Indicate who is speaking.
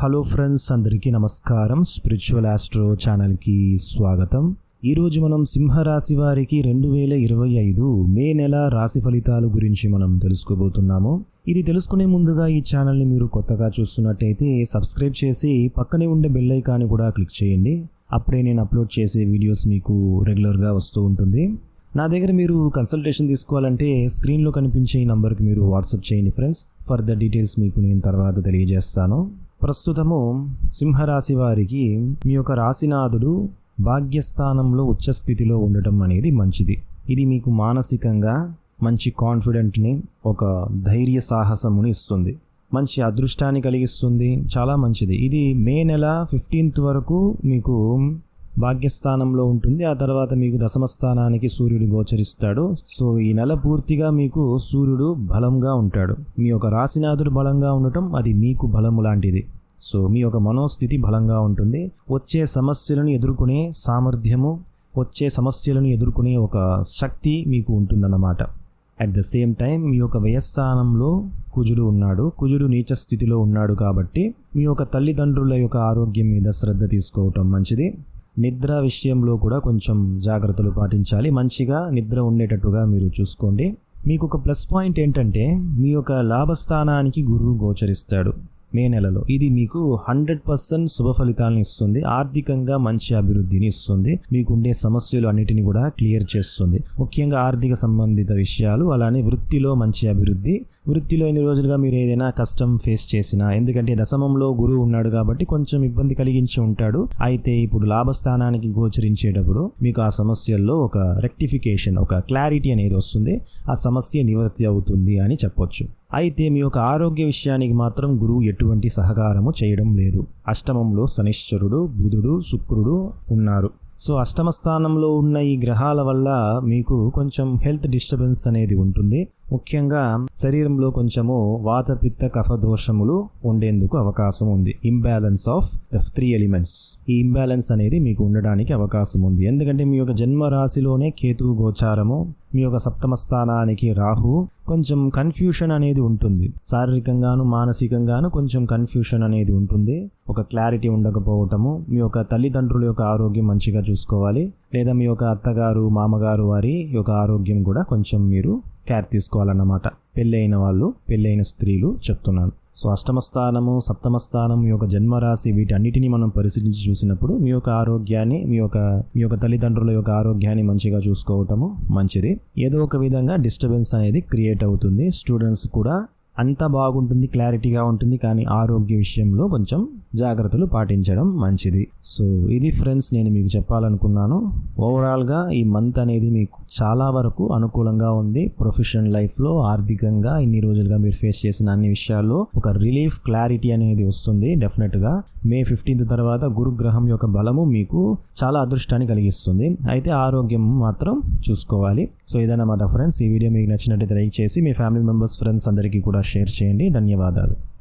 Speaker 1: Hello friends అందరికీ నమస్కారం. Spiritual astro ఛానల్కి స్వాగతం. ఈరోజు మనం సింహరాశి వారికి రెండు వేల ఇరవై ఐదు మే నెల రాశి ఫలితాలు గురించి మనం తెలుసుకోబోతున్నాము. ఇది తెలుసుకునే ముందుగా ఈ ఛానల్ని మీరు కొత్తగా చూస్తున్నట్టయితే సబ్స్క్రైబ్ చేసి పక్కనే ఉండే బెల్ ఐకాన్ని కూడా క్లిక్ చేయండి. అప్పుడే నేను అప్లోడ్ చేసే వీడియోస్ మీకు రెగ్యులర్గా వస్తూ ఉంటుంది. నా దగ్గర మీరు కన్సల్టేషన్ తీసుకోవాలంటే స్క్రీన్లో కనిపించే ఈ నంబర్కి మీరు వాట్సాప్ చేయండి ఫ్రెండ్స్ ఫర్దర్ డీటెయిల్స్ మీకు నేను తర్వాత తెలియజేస్తాను. ప్రస్తుతము సింహరాశి వారికి మీ యొక్క రాశినాథుడు భాగ్యస్థానంలో ఉచ్చస్థితిలో ఉండటం అనేది మంచిది. ఇది మీకు మానసికంగా మంచి కాన్ఫిడెంట్ని ఒక ధైర్య సాహసముని ఇస్తుంది. మంచి అదృష్టాన్ని కలిగిస్తుంది. చాలా మంచిది. ఇది మే నెల ఫిఫ్టీన్త్ వరకు మీకు భాగ్యస్థానంలో ఉంటుంది. ఆ తర్వాత మీకు దశమ స్థానానికి సూర్యుడు గోచరిస్తాడు. సో ఈ నెల పూర్తిగా మీకు సూర్యుడు బలంగా ఉంటాడు. మీ యొక్క రాశినాథుడు బలంగా ఉండటం అది మీకు బలము లాంటిది. సో మీ యొక్క మనోస్థితి బలంగా ఉంటుంది. వచ్చే సమస్యలను ఎదుర్కొనే సామర్థ్యము వచ్చే సమస్యలను ఎదుర్కొనే ఒక శక్తి మీకు ఉంటుందన్నమాట. అట్ ద సేమ్ టైం మీ యొక్క వ్యయస్థానంలో కుజుడు ఉన్నాడు. కుజుడు నీచ స్థితిలో ఉన్నాడు కాబట్టి మీ యొక్క తల్లిదండ్రుల యొక్క ఆరోగ్యం మీద శ్రద్ధ తీసుకోవటం మంచిది. నిద్ర విషయంలో కూడా కొంచెం జాగ్రత్తలు పాటించాలి. మంచిగా నిద్ర ఉండేటట్టుగా మీరు చూసుకోండి. మీకు ఒక ప్లస్ పాయింట్ ఏంటంటే మీ యొక్క లాభస్థానానికి గురువు గోచరిస్తాడు. మే నెలలో. ఇది మీకు హండ్రెడ్ పర్సెంట్ శుభ ఫలితాలను ఇస్తుంది. ఆర్థికంగా మంచి అభివృద్ధిని ఇస్తుంది. మీకుండే సమస్యలు అన్నిటిని కూడా క్లియర్ చేస్తుంది. ముఖ్యంగా ఆర్థిక సంబంధిత విషయాలు అలానే వృత్తిలో మంచి అభివృద్ధి. వృత్తిలో ఎన్ని రోజులుగా మీరు ఏదైనా కష్టం ఫేస్ చేసినా ఎందుకంటే దశమంలో గురువు ఉన్నాడు కాబట్టి కొంచెం ఇబ్బంది కలిగించి ఉంటాడు. అయితే ఇప్పుడు లాభస్థానానికి గోచరించేటప్పుడు మీకు ఆ సమస్యల్లో ఒక రెక్టిఫికేషన్ ఒక క్లారిటీ అనేది వస్తుంది. ఆ సమస్య నివృత్తి అవుతుంది అని చెప్పొచ్చు. అయితే మీ యొక్క ఆరోగ్య విషయానికి మాత్రం గురువు ఎటువంటి సహకారము చేయడం లేదు. అష్టమంలో శనిశ్వరుడు బుధుడు శుక్రుడు ఉన్నారు. సో అష్టమ స్థానంలో ఉన్న ఈ గ్రహాల వల్ల మీకు కొంచెం హెల్త్ డిస్టర్బెన్స్ అనేది ఉంటుంది. ముఖ్యంగా శరీరంలో కొంచెము వాతపిత్త కఫ దోషములు ఉండేందుకు అవకాశం ఉంది. Imbalance of the three elements ఈ ఇంబ్యాలెన్స్ అనేది మీకు ఉండడానికి అవకాశం ఉంది. ఎందుకంటే మీ యొక్క జన్మ రాశిలోనే కేతు గోచారము మీ యొక్క సప్తమ స్థానానికి రాహు కొంచెం కన్ఫ్యూషన్ అనేది ఉంటుంది. శారీరకంగాను మానసికంగాను కొంచెం కన్ఫ్యూషన్ అనేది ఉంటుంది. ఒక క్లారిటీ ఉండకపోవటము మీ యొక్క తల్లిదండ్రుల యొక్క ఆరోగ్యం మంచిగా చూసుకోవాలి. లేదా మీ యొక్క అత్తగారు మామగారు వారి యొక్క ఆరోగ్యం కూడా కొంచెం మీరు కేర్ తీసుకోవాలన్నమాట. పెళ్ళైన వాళ్ళు పెళ్ళైన స్త్రీలు చెప్తున్నాను. సో అష్టమ స్థానము సప్తమ స్థానం మీ యొక్క జన్మరాశి వీటన్నిటిని మనం పరిశీలించి చూసినప్పుడు మీ యొక్క ఆరోగ్యాన్ని మీ యొక్క మీ యొక్క తల్లిదండ్రుల యొక్క ఆరోగ్యాన్ని మంచిగా చూసుకోవటము మంచిది. ఏదో ఒక విధంగా డిస్టర్బెన్స్ అనేది క్రియేట్ అవుతుంది. స్టూడెంట్స్ కూడా అంతా బాగుంటుంది క్లారిటీగా ఉంటుంది కానీ ఆరోగ్య విషయంలో కొంచెం జాగ్రత్తలు పాటించడం మంచిది. సో ఇది ఫ్రెండ్స్ నేను మీకు చెప్పాలనుకున్నాను. ఓవరాల్గా ఈ మంత్ అనేది మీకు చాలా వరకు అనుకూలంగా ఉంది. ప్రొఫెషనల్ లైఫ్లో ఆర్థికంగా ఇన్ని రోజులుగా మీరు ఫేస్ చేసిన అన్ని విషయాల్లో ఒక రిలీఫ్ క్లారిటీ అనేది వస్తుంది డెఫినెట్గా మే ఫిఫ్టీన్త్ తర్వాత గురుగ్రహం యొక్క బలము మీకు చాలా అదృష్టాన్ని కలిగిస్తుంది. అయితే ఆరోగ్యం మాత్రం చూసుకోవాలి. సో ఇదన్నమాట ఫ్రెండ్స్. ఈ వీడియో మీకు నచ్చినట్టయితే లైక్ చేసి మీ ఫ్యామిలీ మెంబర్స్ ఫ్రెండ్స్ అందరికీ కూడా షేర్ చేయండి. ధన్యవాదాలు.